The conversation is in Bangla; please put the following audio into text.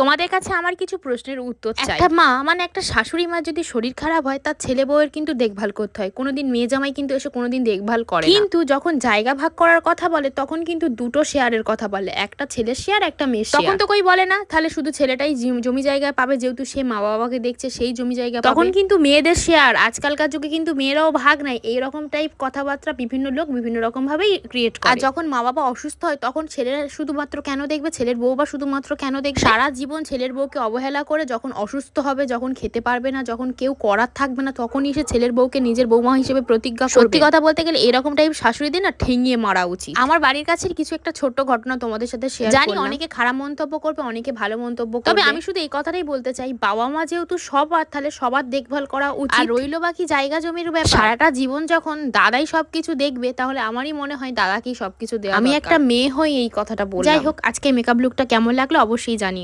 তোমাদের কাছে আমার কিছু প্রশ্নের উত্তর চাই। একটা মা মানে একটা শাশুড়ি মা যদি শরীর খারাপ হয় তার ছেলে বউয়ের কিন্তু দেখভাল করতে হয়। কোনোদিন মেয়ে জামাই কিন্তু এসে কোনোদিন দেখভাল করে কিন্তু যখন জায়গা ভাগ করার কথা বলে তখন কিন্তু দুটো শেয়ারের কথা বলে। একটা ছেলের শেয়ার একটা মেয়ে তখন তো কই বলে না তাহলে শুধু ছেলেটাই জমি জায়গা পাবে যেহেতু সে মা বাবাকে দেখছে সেই জমি জায়গা তখন কিন্তু মেয়েদের শেয়ার আজকালকার যুগে কিন্তু মেয়েরাও ভাগ নাই এইরকম টাইপ কথাবার্তা বিভিন্ন লোক বিভিন্ন রকম ভাবেই ক্রিয়েট করে। আর যখন মা বাবা অসুস্থ হয় তখন ছেলেরা শুধুমাত্র কেন দেখবে? ছেলের বউ বা শুধুমাত্র কেন দেখবে? সারা জীবন ছেলের বউকে অবহেলা করে যখন অসুস্থ হবে যখন খেতে পারবে না যখন কেউ করার থাকবে না তখনই সে ছেলের বউকে নিজের বৌমা হিসেবে প্রতিজ্ঞা সত্যি কথা বলতে গেলে এরকম টাইপ শাশুড়িদের না ঠেঙিয়ে মারা উচিত। আমার বাড়ির কাছের কিছু একটা ছোট্ট ঘটনা তোমাদের সাথে শেয়ার জানি অনেকে খারাপ মন্তব্য করবে অনেকে ভালো মন্তব্য করবে। তবে আমি শুধু এই কথাটাই বলতে চাই বাবা মা যেহেতু সবার তাহলে সবার দেখভাল করা উচিত। আর রইল বাকি জায়গা জমির ব্যাপার। সারাটা জীবন যখন দাদাই সবকিছু দেখবে তাহলে আমারই মনে হয় দাদাকেই সবকিছু দেওয়া আমি একটা মেয়ে হই এই কথাটা বললাম। যাই হোক আজকে মেকআপ লুকটা কেমন লাগল অবশ্যই জানি